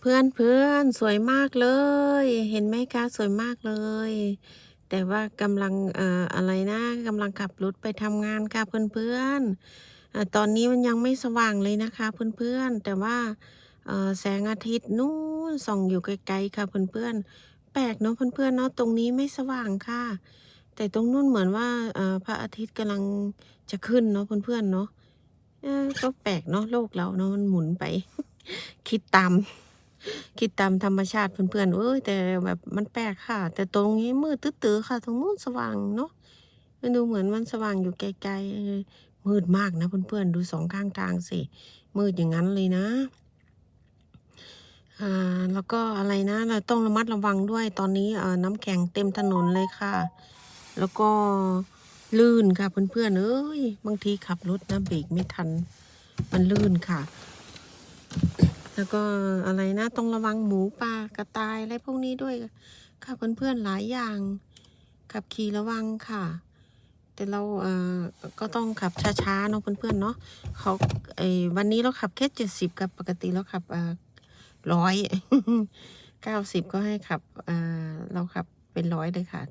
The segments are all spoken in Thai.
เพื่อนเพื่อนสวยมากเลย เห็นไหมคะสวยมากเลย แต่ว่ากำลังอออะไรนะกำลังขับรถไปทำงานค่ะเพื่อนเพื่อนตอนนี้มันยังไม่สว่างเลยนะคะเพื่อนเพื่อนแต่ว่าแสงอาทิตย์นู่นส่องอยู่ไกลๆค่ะเพื่อนเพื่อนแปลกเนาะเพื่อนเพื่อนเนาะตรงนี้ไม่สว่างค่ะ แต่ตรงนู้นเหมือนว่าพระอาทิตย์กำลังจะขึ้นเนาะเพื่อนเพื่อนเนาะก็แปลกเนาะโลกเราเนาะมันหมุนไป คิดตาม คิดตามธรรมชาติเพื่อนๆเอ้ยแต่แบบมันแปลกค่ะ แต่ตรงนี้มืดตื้อๆค่ะ ตรงนู้นสว่างเนาะมันดูเหมือนมันสว่างอยู่ไกลๆมืดมากนะเพื่อนๆดูสองข้างทางสิมืดอย่างนั้นเลยนะอ่าแล้วก็อะไรนะ เราต้องระมัดระวังด้วยตอนนี้เอ่อน้ำแข็งเต็มถนนเลยค่ะ แล้วก็ลื่นค่ะเพื่อนๆเอ้ยบางทีขับรถนะเบรกไม่ทัน มันลื่นค่ะ แล้วก็อะไรนะต้องระวังหมูป่ากระต่ายอะไรพวกนี้ด้วยค่ะเพื่อนๆหลายอย่างขับขี่ระวังค่ะ แต่เราเอ่อก็ต้องขับช้าๆเนาะเพื่อนๆเนาะเขาไอ้วันนี้เราขับแค่เจ็ดสิบกับปกติเราขับอ่าร้อยเก้าสิบก็ให้ขับอ่าเราขับเป็นร้อยเลยค่ะ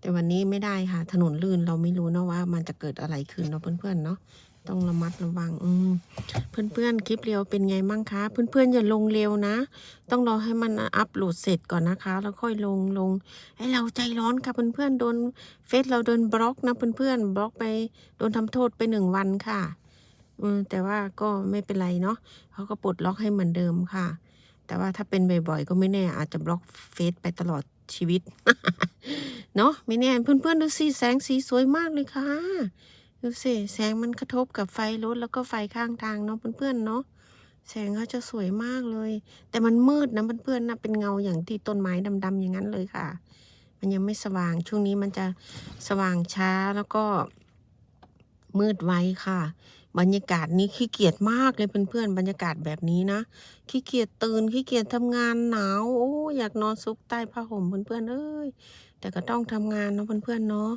แต่วันนี้ไม่ได้ค่ะ ถนนลื่นเราไม่รู้เนาะว่ามันจะเกิดอะไรขึ้นเนาะเพื่อนๆเนาะ ต้องระมัดระวังอืมเพื่อนๆคลิปเร็วเป็นไงมั่งคะ เพื่อนๆอย่าลงเร็วนะ ต้องรอให้มันอัปโหลดเสร็จก่อนนะคะ แล้วค่อยลงลงให้เราใจร้อนค่ะเพื่อนๆโดนเฟซเราโดนบล็อกนะเพื่อนๆบล็อกไปโดนทำโทษไปหนึ่งวันค่ะอืมแต่ว่าก็ไม่เป็นไรเนาะเขาก็ปลดล็อกให้เหมือนเดิมค่ะ แต่ว่าถ้าเป็นบ่อยๆ ก็ไม่แน่อาจจะบล็อกเฟซไปตลอดชีวิต เนาะไม่แน่เพื่อนๆดูสิแสงสีสวยมากเลยค่ะ ดูสิแสงมันกระทบกับไฟรถแล้วก็ไฟข้างทางเนาะเพื่อนๆเนาะแสงเขาจะสวยมากเลย แต่มันมืดนะเพื่อนๆนะเป็นเงาอย่างที่ต้นไม้ดำๆอย่างนั้นเลยค่ะ มันยังไม่สว่างช่วงนี้มันจะสว่างช้าแล้วก็ มืดไวค่ะ บรรยากาศนี้ขี้เกียจมากเลยเพื่อนๆบรรยากาศแบบนี้นะขี้เกียจตื่นขี้เกียจทำงานหนาวโอ้อยากนอนซุกใต้ผ้าห่มเพื่อนๆเอ้ยแต่ก็ต้องทำงานเนาะเพื่อนๆเนาะ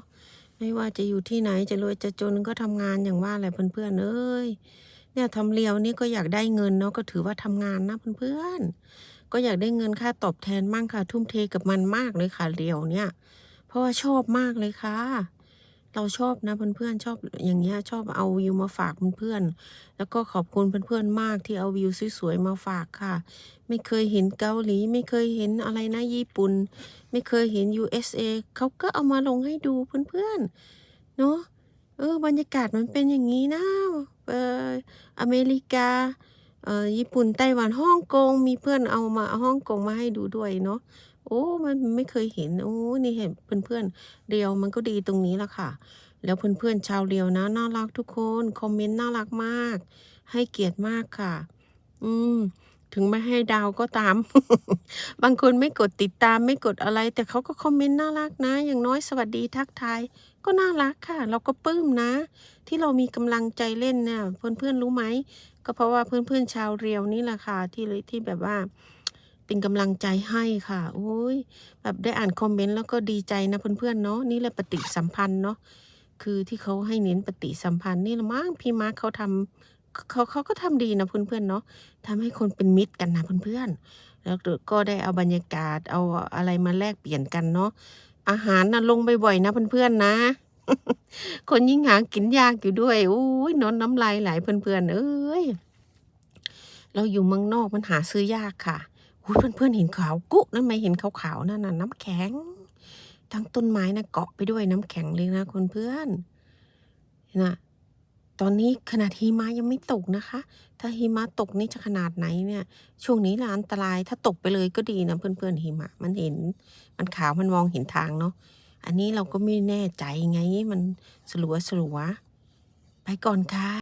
ไม่ว่าจะอยู่ที่ไหนจะรวยจะจนก็ทำงานอย่างว่าแหละเพื่อนๆเอ้ยเนี่ยทำเลียวนี่ก็อยากได้เงินเนาะก็ถือว่าทำงานนะเพื่อนๆก็อยากได้เงินค่าตอบแทนมั่งค่ะ ทุ่มเทกับมันมากเลยค่ะเลียวเนี่ย เพราะว่าชอบมากเลยค่ะ เราชอบนะเพื่อนๆชอบอย่างเงี้ยชอบเอาวิวมาฝากเพื่อนๆแล้วก็ขอบคุณเพื่อนๆมากที่เอาวิวสวยๆมาฝากค่ะ ไม่เคยเห็นเกาหลี ไม่เคยเห็นอะไรนะญี่ปุ่น ไม่เคยเห็น USA เขาก็เอามาลงให้ดูเพื่อนๆเนาะเออบรรยากาศมันเป็นอย่างนี้นะเอออเมริกา เอ่อญี่ปุ่นไต้หวันฮ่องกงมีเพื่อนเอามาเอาฮ่องกงมาให้ดูด้วยเนาะโอ้มันไม่เคยเห็นโอ้นี่เห็นเพื่อนๆเรียวมันก็ดีตรงนี้ละค่ะ แล้วเพื่อนๆชาวเรียวนะน่ารักทุกคนคอมเมนต์น่ารักมาก ให้เกียรติมากค่ะ อืมถึงไม่ให้ดาวก็ตาม บางคนไม่กดติดตามไม่กดอะไร แต่เขาก็คอมเมนต์น่ารักนะ อย่างน้อยสวัสดีทักทายก็น่ารักค่ะ เราก็ปลื้มนะ ที่เรามีกำลังใจเล่นเนี่ยเพื่อนๆรู้ไหม ก็เพราะว่าเพื่อนๆชาวเรียวนี่แหละค่ะที่ที่แบบว่าเป็นกำลังใจให้ค่ะโอ้ยแบบได้อ่านคอมเมนต์แล้วก็ดีใจนะเพื่อนๆเนาะนี่แหละปฏิสัมพันธ์เนาะคือที่เขาให้เน้นปฏิสัมพันธ์นี่ละมั้งพี่มาร์คเขาทำเขาเขาก็ทำดีนะเพื่อนๆเนาะทำให้คนเป็นมิตรกันนะเพื่อนๆแล้วก็ได้เอาบรรยากาศเอาอะไรมาแลกเปลี่ยนกันเนาะอาหารนะลงบ่อยๆนะเพื่อนๆนะ คนยิ่งหากินยากอยู่ด้วยโอ้ยนอนน้ำลายไหลเพื่อนๆเอ้ยเราอยู่เมืองนอกมันหาซื้อยากค่ะอุ้ยเพื่อนๆเห็นขาวกุ๊นั่นไหมเห็นขาวๆนั่นน่ะน้ำแข็ง ทั้งต้นไม้นะเกาะไปด้วยน้ำแข็งเลยนะคุณเพื่อนนะตอนนี้ขนาดหิมะยังไม่ตกนะคะ ถ้าหิมะตกนี่จะขนาดไหนเนี่ย ช่วงนี้แหละอันตรายถ้าตกไปเลยก็ดีนะเพื่อนๆหิมะ มันเห็น มันขาวมันมองเห็นทางเนาะ อันนี้เราก็ไม่แน่ใจไงมันสลัวสลัวไปก่อนค่ะ